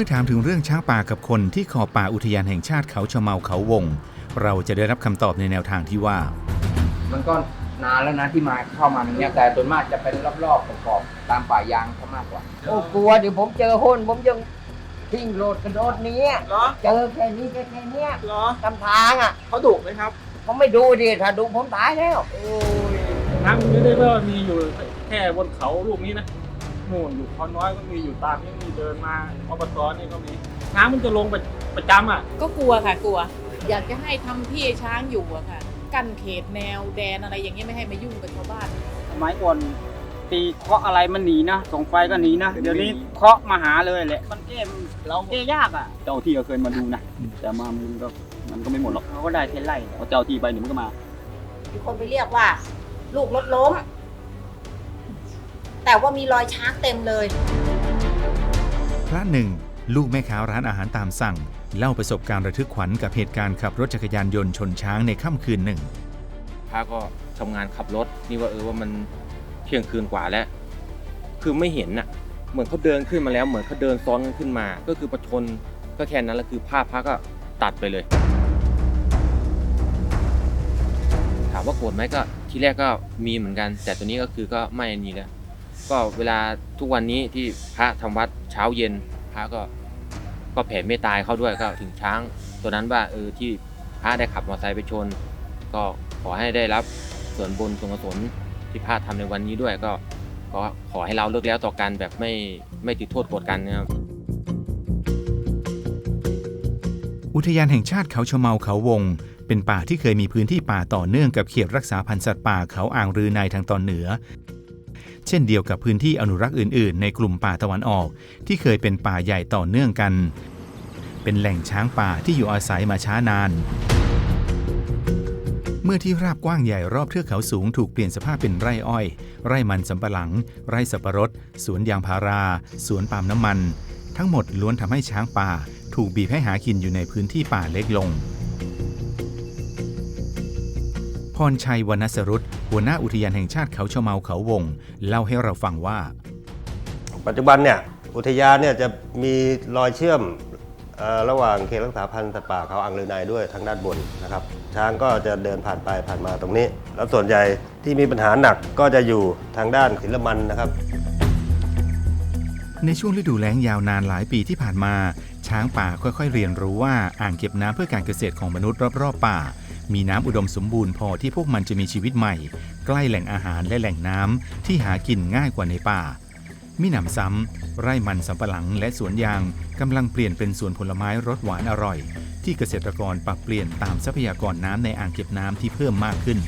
มื่อถามถึงเรื่องช้างป่ากับคนที่ขอบป่าอุทยานแห่งชาติเขาชะเมาเขาวง เราจะได้รับคำตอบในแนวทางที่ว่า มันก็นานแล้วนะที่มาเข้ามาอย่างเงี้ยแต่ส่วนมากจะเป็นรอบๆประกอบตามป่ายางเขามากกว่าโอ้กลัวเดี๋ยวผมเจอหุ่นผมยังทิ้งโลดกระโดดหนี้เหรอเจอแค่นี้แค่แค่เนี้ยเหรอตำทางอะเขาดุไหมครับเขาไม่ดูดิถ้าดูผมตายแล้วโอ้ยช้างไม่ได้ว่ามีอยู่แค่บนเขาลูกนี้นะนู่นอยู่คอนน้อยก็มีอยู่ตามนี่มีเดินมาอบตนี่ก็มีช้างมันจะลงไปประจำอะ ก็กลัวค่ะกลัว อยากจะให้ทำที่ให้ช้างอยู่อะค่ะ กั้นเขตแนวแดนอะไรอย่างเงี้ยไม่ให้มายุ่งกับชาวบ้านสมัยก่อนตีเคาะอะไรมันหนีนะส่งไฟก็หนีนะเดี๋ยวนี้เคาะมาหาเลยแหละมันแก้มเราแก้ยากอะเจ้าที่ก็เคยมาดูนะแต่มามันก็มันก็ไม่หมดหรอกเขาก็ได้แค่ไล่พอเจ้าที่ไปเดี๋ยวมันก็มามีคนไปเรียกว่า ลูกรถล้ม แต่ว่ามีรอยช้างเต็มเลย พระหนึ่ง ลูกแม่ค้าร้านอาหารตามสั่ง เล่าประสบการณ์ระทึกขวัญกับเหตุการณ์ขับรถจักรยานยนต์ชนช้างในค่ำคืนหนึ่ง พระก็ทำงานขับรถ นี่ว่าเออว่ามันเที่ยงคืนกว่าแล้ว คือไม่เห็นน่ะ เหมือนเขาเดินขึ้นมาแล้ว เหมือนเขาเดินซ้อนกันขึ้นมา ก็คือประชนก็แค่นั้นแล้วคือภาพพระก็ตัดไปเลย ถามว่าโกรธไหมก็ทีแรกก็มีเหมือนกัน แต่ตัวนี้ก็คือก็ไม่อันนี้แล้ว ก็เวลาทุกวันนี้ที่พระทำวัดเช้าเย็นพระก็ก็แผ่เมตตาให้เขาด้วยก็ถึงช้าง ตัวนั้นว่าเออที่พระได้ขับมอเตอร์ไซค์ไปชน ก็ขอให้ได้รับส่วนบุญส่วนกุศลที่พระทำในวันนี้ด้วยก็ก็ขอให้เราเลิกแล้วต่อกันแบบไม่ไม่ติดโทษโกรธกันนะครับอุทยานแห่งชาติเขาชะเมาเขาวง เป็นป่าที่เคยมีพื้นที่ป่าต่อเนื่องกับเขตรักษาพันธุ์สัตว์ป่าเขาอ่างรือในทางตอนเหนือ เช่นเดียวกับพื้นที่อนุรักษ์อื่น ๆ ในกลุ่มป่าตะวันออก ที่เคยเป็นป่าใหญ่ต่อเนื่องกัน เป็นแหล่งช้างป่าที่อยู่อาศัยมาช้านาน เมื่อที่ราบกว้างใหญ่รอบเทือกเขาสูงถูกเปลี่ยนสภาพเป็นไร่อ้อย ไร่มันสำปะหลัง ไร่สับปะรด สวนยางพารา สวนปาล์มน้ำมัน ทั้งหมดล้วนทำให้ช้างป่า ถูกบีบให้หากินอยู่ในพื้นที่ป่าเล็กลง รชัยวรรณสรุตหัวหน้าอุทยานแห่งชาติเขาชะเมาเขาวง เล่าให้เราฟังว่า ปัจจุบันเนี่ยอุทยานเนี่ยจะมีรอยเชื่อมเอ่อระหว่างเขตรักษาพันธุ์สัตว์ป่าเขาอ่างลือในด้วยทางด้านบนนะครับ ช้างก็จะเดินผ่านไปผ่านมาตรงนี้ แล้วส่วนใหญ่ที่มีปัญหาหนักก็จะอยู่ทางด้านศิลมันนะครับ ในช่วงฤดูแล้งยาวนานหลายปีที่ผ่านมา ช้างป่าค่อยๆ เรียนรู้ว่าอ่างเก็บน้ำเพื่อการเกษตรของมนุษย์รอบๆป่า มีน้ำอุดมสมบูรณ์พอที่พวกมันจะมีชีวิตใหม่ ใกล้แหล่งอาหารและแหล่งน้ำที่หากินง่ายกว่าในป่ามิหนำซ้ำ ไร่มันสำปะหลังและสวนยางกำลังเปลี่ยนเป็นสวนผลไม้รสหวานอร่อย ที่เกษตรกรปรับเปลี่ยนตามทรัพยากรน้ำในอ่างเก็บน้ำที่เพิ่มมากขึ้น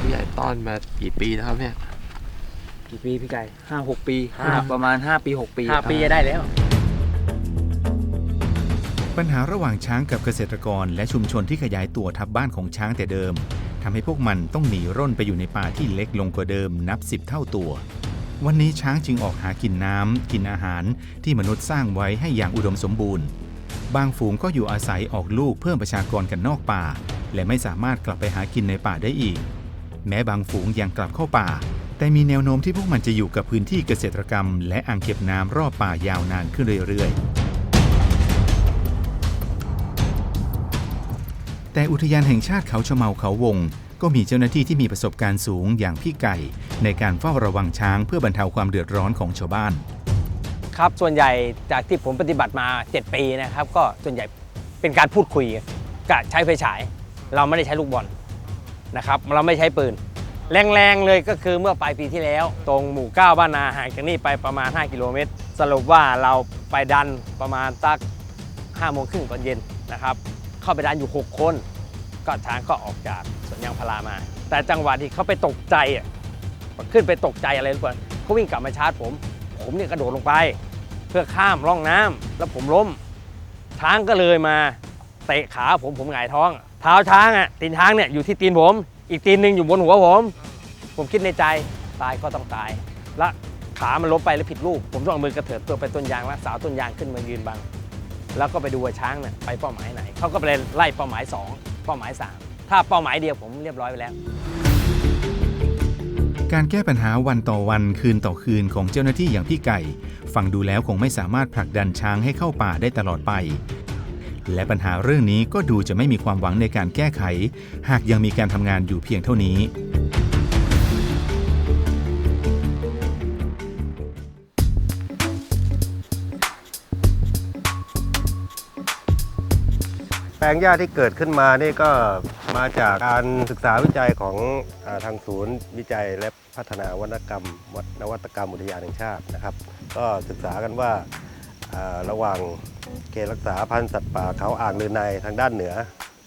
ผู้ใหญ่ต้อนมากี่ปีแล้วครับเนี่ยกี่ปีพี่ไก่ห้าหกปีห้าประมาณ5ปี6ปีห้าปีจะได้แล้ว ปัญหาระหว่างช้างกับเกษตรกร และชุมชนที่ขยายตัวทับบ้านของช้างแต่เดิมทำให้พวกมันต้องหนีร่นไปอยู่ในป่าที่เล็กลงกว่าเดิมนับสิบเท่าตัว วันนี้ช้างจึงออกหากินน้ำกินอาหารที่มนุษย์สร้างไว้ให้อย่างอุดมสมบูรณ์ บางฝูงก็อยู่อาศัยออกลูกเพิ่มประชากรกันนอกป่า และไม่สามารถกลับไปหากินในป่าได้อีก แม้บางฝูงยังกลับเข้าป่า แต่มีแนวโน้มที่พวกมันจะอยู่กับพื้นที่เกษตรกรรม และอ่างเก็บน้ำรอบป่ายาวนานขึ้นเรื่อยๆ แต่อุทยานแห่งชาติเขาชะเมาเขาวง ก็มีเจ้าหน้าที่ที่มีประสบการณ์สูงอย่างพี่ไก่ ในการเฝ้าระวังช้างเพื่อบรรเทาความเดือดร้อนของชาวบ้าน ครับส่วนใหญ่จากที่ผมปฏิบัติมา 7 ปีนะครับ ก็ส่วนใหญ่เป็นการพูดคุยกับใช้ไฟฉาย เราไม่ได้ใช้ลูกบอลนะครับ เราไม่ใช้ปืน แรงๆเลยก็คือเมื่อปลายปีที่แล้ว ตรงหมู่ 9 บ้านนาห่างจากนี่ไปประมาณ 5 กิโลเมตร สรุปว่าเราไปดันประมาณตัก5โมงครึ่งตอนเย็นนะครับ เข้าไปดันอยู่ 6 คน ก็ช้างก็ออกจากสวนยางพารามา แต่จังหวะที่เขาไปตกใจอะขึ้นไปตกใจอะไรหรือเปล่าเขาวิ่งกลับมาชาร์จผม ผมเนี่ยกระโดดลงไป เพื่อข้ามร่องน้ำแล้วผมล้ม ช้างก็เลยมาเตะขาผมผมหงายท้อง เท้าช้างอะตีนช้างเนี่ยอยู่ที่ตีนผม อีกตีนหนึ่งอยู่บนหัวผม ผมคิดในใจตายก็ต้องตาย และขามันล้มไปแล้วผิดรูป ผมต้องเอามือกระเถิบตัวไปต้นยางแล้วสาวต้นยางขึ้นมายืนบัง แล้วก็ไปดูว่าช้างเนี่ยไปเป้าหมายไหนเขาก็ไปไล่เป้าหมาย 2 เป้าหมาย 3 ถ้าเป้าหมายเดียวผมเรียบร้อยไปแล้ว การแก้ปัญหาวันต่อวันคืนต่อคืนของเจ้าหน้าที่อย่างพี่ไก่ ฟังดูแล้วคงไม่สามารถผลักดันช้างให้เข้าป่าได้ตลอดไป และปัญหาเรื่องนี้ก็ดูจะไม่มีความหวังในการแก้ไข หากยังมีการทำงานอยู่เพียงเท่านี้ แปลงหญ้าที่เกิดขึ้นมานี่ก็มาจากการศึกษาวิจัยของอทางศูนย์วิจัยและพัฒนาวัฒนกรรมวนวัตกรรมอุทยานแห่งชาตินะครับ ก็ศึกษากันว่าระหว่างเขตรักษาพันธุ์สัตว์ป่าเขาอ่างลือในทางด้านเหนือ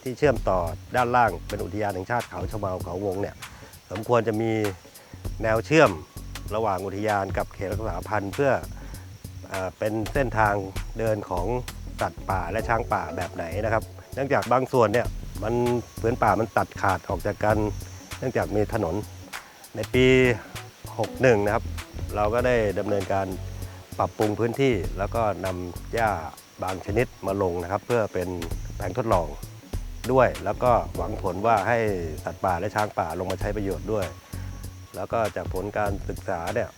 ที่เชื่อมต่อด้านล่างเป็นอุทยานแห่งชาติเขาชะเมาเขาวงเนี่ยสมควรจะมีแนวเชื่อมระหว่างอุทยานกับเขตรักษาพันธุ์เพื่ออเป็นเส้นทางเดินของสัตว์ป่าและช้างป่าแบบไหนนะครับ นื่องจากบางส่วนเนี่ยมันพื้นป่ามันตัดขาดออกจากกันเนื่องจากมีถนน ในปี 61 นะครับ เราก็ได้ดำเนินการปรับปรุงพื้นที่ แล้วก็นำหญ้าบางชนิดมาลงนะครับ เพื่อเป็นแผนทดลองด้วย แล้วก็หวังผลว่าให้สัตว์ป่าและช้างป่าลงมาใช้ประโยชน์ด้วย แล้วก็จากผลการศึกษาเนี่ย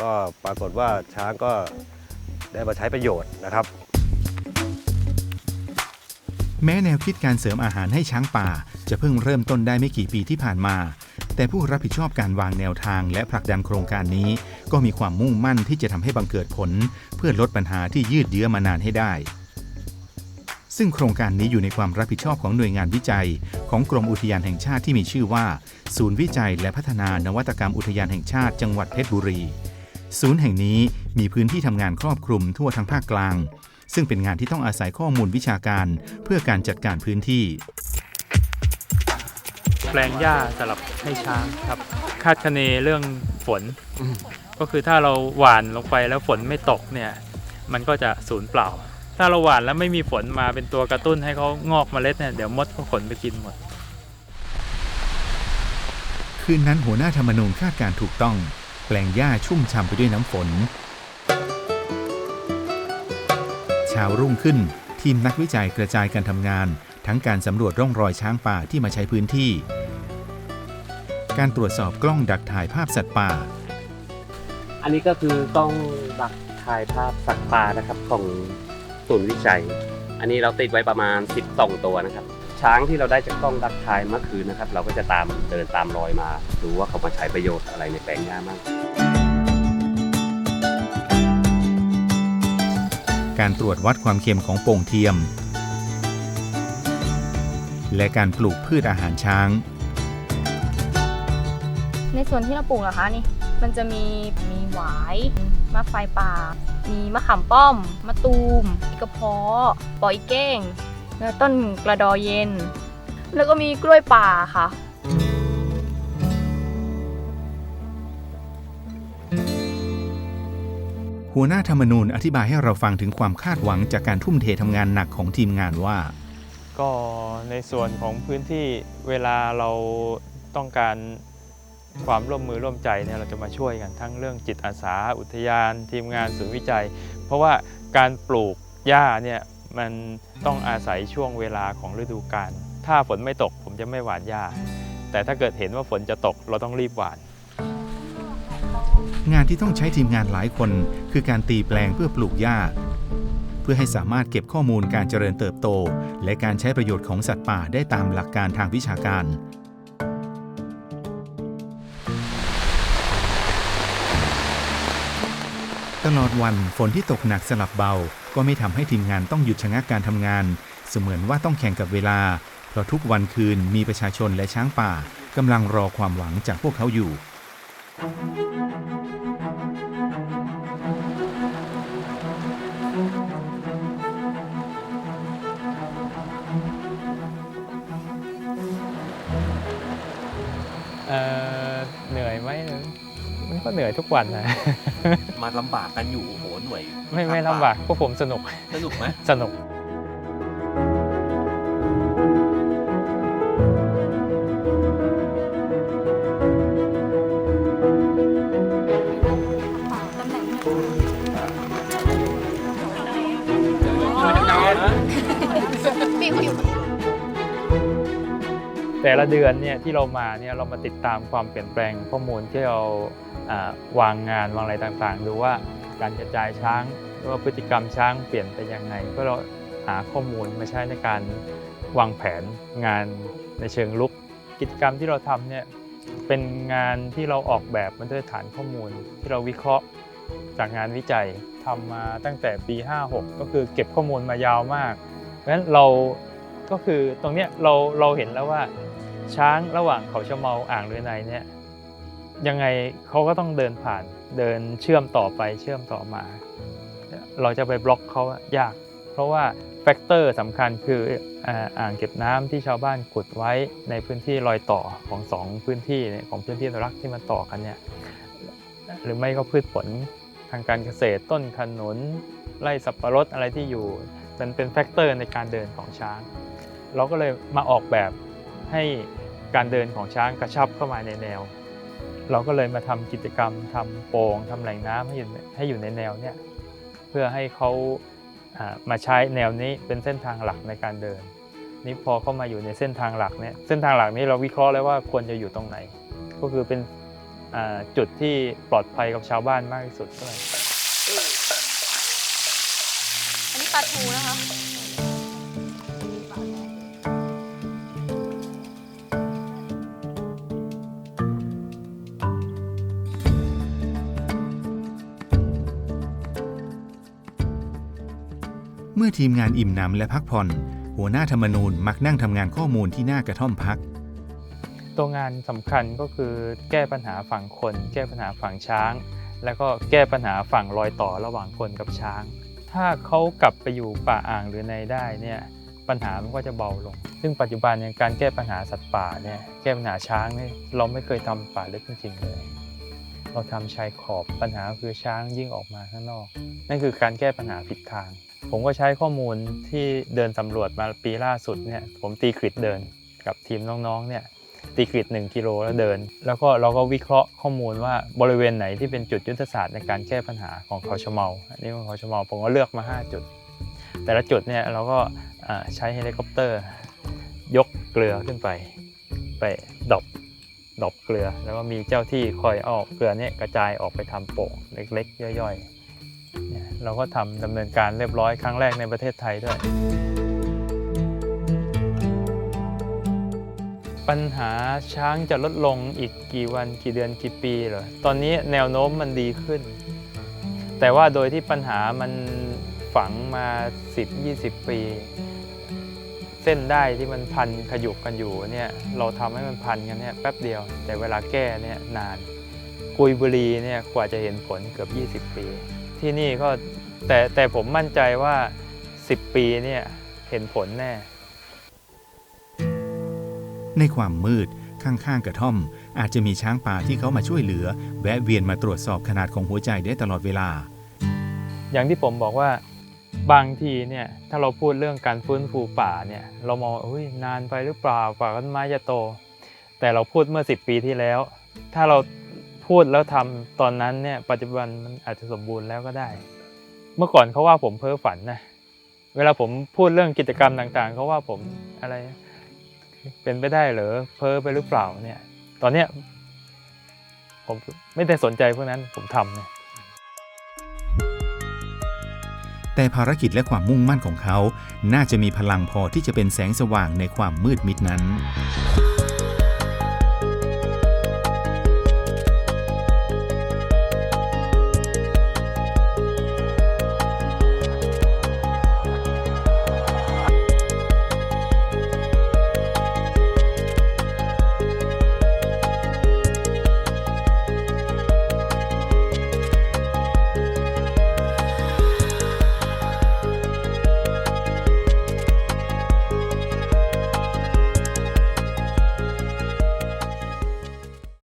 ก็ปรากฏว่าช้างก็ได้มาใช้ประโยชน์นะครับ แม้แนวคิดการเสริมอาหารให้ช้างป่า จะเพิ่งเริ่มต้นได้ไม่กี่ปีที่ผ่านมา แต่ผู้รับผิดชอบการวางแนวทางและผลักดันโครงการนี้ ก็มีความมุ่งมั่นที่จะทำให้บังเกิดผล เพื่อลดปัญหาที่ยืดเยื้อมานานให้ได้ ซึ่งโครงการนี้อยู่ในความรับผิดชอบของหน่วยงานวิจัย ของกรมอุทยานแห่งชาติที่มีชื่อว่า ศูนย์วิจัยและพัฒนานวัตกรรมอุทยานแห่งชาติจังหวัดเพชรบุรี ศูนย์แห่งนี้มีพื้นที่ทำงานครอบคลุมทั่วทั้งภาคกลาง ซึ่งเป็นงานที่ต้องอาศัยข้อมูลวิชาการเพื่อการจัดการพื้นที่ แปลงหญ้าสำหรับให้ช้างครับ คาดคะเนเรื่องฝน ก็คือถ้าเราหว่านลงไปแล้วฝนไม่ตกเนี่ย มันก็จะสูญเปล่า ถ้าเราหว่านแล้วไม่มีฝนมาเป็นตัวกระตุ้นให้เขางอกเมล็ดเนี่ยเดี๋ยวมดก็ขนไปกินหมด คืนนั้นหัวหน้าธรรมนูญคาดการณ์ถูกต้อง แปลงหญ้าชุ่มฉ่ำไปด้วยน้ำฝน เช้ารุ่งขึ้น ทีมนักวิจัยกระจายการทำงาน ทั้งการสำรวจร่องรอยช้างป่าที่มาใช้พื้นที่ การตรวจสอบกล้องดักถ่ายภาพสัตว์ป่า อันนี้ก็คือกล้องดักถ่ายภาพสัตว์ป่านะครับของศูนย์วิจัย อันนี้เราติดไว้ประมาณ 12 ตัวนะครับ ช้างที่เราได้จากกล้องดักถ่ายเมื่อคืนนะครับ เราก็จะตามเดินตามรอยมาดูว่าเขามาใช้ประโยชน์อะไรในแปลงหญ้ามั่ง การตรวจวัดความเค็มของโป่งเทียม และการปลูกพืชอาหารช้าง ในส่วนที่เราปลูกเหรอคะนี่ มันจะมีมีหวายมะไฟป่า มีมะขามป้อม มะตูมกระเพาะปอยเก้ง แล้วต้นกระดอเย็น แล้วก็มีกล้วยป่าค่ะ หัวหน้าธรรมนูญอธิบายให้เราฟังถึงความคาดหวังจากการทุ่มเททำงานหนักของทีมงานว่า ก็ในส่วนของพื้นที่เวลาเราต้องการความร่วมมือร่วมใจเนี่ยเราจะมาช่วยกันทั้งเรื่องจิตอาสา อุทยาน ทีมงานศูนย์วิจัย เพราะว่าการปลูกหญ้าเนี่ยมันต้องอาศัยช่วงเวลาของฤดูกาลถ้าฝนไม่ตกผมจะไม่หว่านหญ้าแต่ถ้าเกิดเห็นว่าฝนจะตกเราต้องรีบหว่าน งานที่ต้องใช้ทีมงานหลายคน คือการตีแปลงเพื่อปลูกหญ้า เพื่อให้สามารถเก็บข้อมูลการเจริญเติบโต และการใช้ประโยชน์ของสัตว์ป่าได้ตามหลักการทางวิชาการ ตลอดวันฝนที่ตกหนักสลับเบา ก็ไม่ทำให้ทีมงานต้องหยุดชะงักการทำงาน เสมือนว่าต้องแข่งกับเวลา เพราะทุกวันคืนมีประชาชนและช้างป่ากำลังรอความหวังจากพวกเขาอยู่ เอ่อเหนื่อยไหมมันก็เหนื่อยทุกวันนะ มาลำบากกันอยู่โอ้โหหน่วยไม่ไม่ลำบากพวกผมสนุกสนุกไหมสนุก แต่ละเดือนเนี่ยที่เรามาเนี่ยเรามาติดตามความเปลี่ยนแปลงข้อมูลที่เราวางงานวางอะไรต่างๆ ดูว่าการกระจายช้างหรือว่าพฤติกรรมช้างเปลี่ยนไปยังไงเพื่อเราหาข้อมูลมาใช้ในการวางแผนงานในเชิงลุก กิจกรรมที่เราทำเนี่ยเป็นงานที่เราออกแบบมาด้วยฐานข้อมูล ที่เราวิเคราะห์จากงานวิจัยทำมาตั้งแต่ปี 56 ก็คือเก็บข้อมูลมายาวมากเพราะฉะนั้นเราก็คือตรงเนี้ยเราเราเห็นแล้วว่า ช้างระหว่างเขาชะเมาอ่างลือในเนี่ยยังไงเขาก็ต้องเดินผ่านเดินเชื่อมต่อไปเชื่อมต่อมา เราจะไปบล็อกเขาอยาก เพราะว่าแฟกเตอร์สำคัญคืออ่างเก็บน้ำที่ชาวบ้านขุดไว้ในพื้นที่รอยต่อของสองพื้นที่เนี่ยของพื้นที่อนุรักษ์ที่มันต่อกันเนี่ยหรือไม่ก็พืชผลทางการเกษตรต้นขนุนไร่สับปะรดอะไรที่อยู่มันเป็นแฟกเตอร์ในการเดินของช้าง เราก็เลยมาออกแบบ ให้การเดินของช้างกระชับเข้ามาในแนว เราก็เลยมาทำกิจกรรมทำโป่งทำแหล่งน้ำให้อยู่ให้อยู่ในแนวเนี่ยเพื่อให้เขาามาใช้แนวนี้เป็นเส้นทางหลักในการเดิน นี่พอเข้ามาอยู่ในเส้นทางหลักเนี่ยเส้นทางหลักนี้เราวิเคราะห์แล้วว่าควรจะอยู่ตรงไหน ก็คือเป็นจุดที่ปลอดภัยกับชาวบ้านมากที่สุดด้วยอันนี้ปลาทูนะคะ มื่อทีมงานอิ่มหนำและพักผ่อน หัวหน้าธรรมนูญมักนั่งทำงานข้อมูลที่หน้ากระท่อมพัก ตัวงานสำคัญก็คือแก้ปัญหาฝั่งคน แก้ปัญหาฝั่งช้าง แล้วก็แก้ปัญหาฝั่งรอยต่อระหว่างคนกับช้าง ถ้าเขากลับไปอยู่ป่าอ่างหรือในได้เนี่ยปัญหามันก็จะเบาลง ซึ่งปัจจุบันการแก้ปัญหาสัตว์ป่าเนี่ยแก้ปัญหาช้างเนี่ยเราไม่เคยทำป่าลึกจริงๆเลย เราทำชายขอบปัญหาคือช้างยิ่งออกมาข้างนอก นั่นคือการแก้ปัญหาผิดทาง ผมก็ใช้ข้อมูลที่เดินสำรวจมาปีล่าสุดเนี่ยผมตีกริดเดินกับทีมน้องๆเนี่ยตีกริด1กิโลแล้วเดิน แล้วก็เราก็วิเคราะห์ข้อมูลว่าบริเวณไหนที่เป็นจุดยุทธศาสตร์ในการแก้ปัญหาของเขาชะเมาอันนี้ของเขาชะเมาผมก็เลือกมา 5 จุด แต่ละจุดเนี่ยเราก็ใช้เฮลิคอปเตอร์ ยกเกลือขึ้นไป ไปดรอปดรอปเกลือ แล้วก็มีเจ้าที่คอยเอาเกลือเนี่ยกระจายออกไปทำโป่งเล็กๆ ย่อยๆ เราก็ทำดำเนินการเรียบร้อยครั้งแรกในประเทศไทยด้วย ปัญหาช้างจะลดลงอีกกี่วันกี่เดือนกี่ปีเหรอตอนนี้แนวโน้มมันดีขึ้น แต่ว่าโดยที่ปัญหามันฝังมา 10-20 ปี เส้นได้ที่มันพันขยุกกันอยู่เนี่ยเราทำให้มันพันกันเนี่ยแป๊บเดียว แต่เวลาแก้เนี่ยนานกุยบุรีเนี่ยกว่าจะเห็นผลเกือบ 20 ปี ที่นี่ก็แต่แต่ผมมั่นใจว่า 10 ปีเนี่ยเห็นผลแน่ ในความมืดข้างๆกระท่อม อาจจะมีช้างป่าที่เขามาช่วยเหลือ แวะเวียนมาตรวจสอบขนาดของหัวใจได้ตลอดเวลา อย่างที่ผมบอกว่าบางทีเนี่ยถ้าเราพูดเรื่องการฟื้นฟูป่าเนี่ยเรามองว่าอุ้ยนานไปหรือเปล่าป่าต้นไม้จะโต แต่เราพูดเมื่อ 10 ปีที่แล้ว ถ้าเรา พูดแล้วทำตอนนั้นเนี่ยปัจจุบันมันอาจจะสมบูรณ์แล้วก็ได้ เมื่อก่อนเขาว่าผมเพ้อฝันนะเวลาผมพูดเรื่องกิจกรรมต่างๆเขาว่าผมอะไรเป็นไปได้เหรอเพ้อไปหรือเปล่าเนี่ย ตอนเนี้ยผมไม่ได้สนใจพวกนั้นผมทำเนี่ยแต่ภารกิจและความมุ่งมั่นของเขา น่าจะมีพลังพอที่จะเป็นแสงสว่างในความมืดมิดนั้น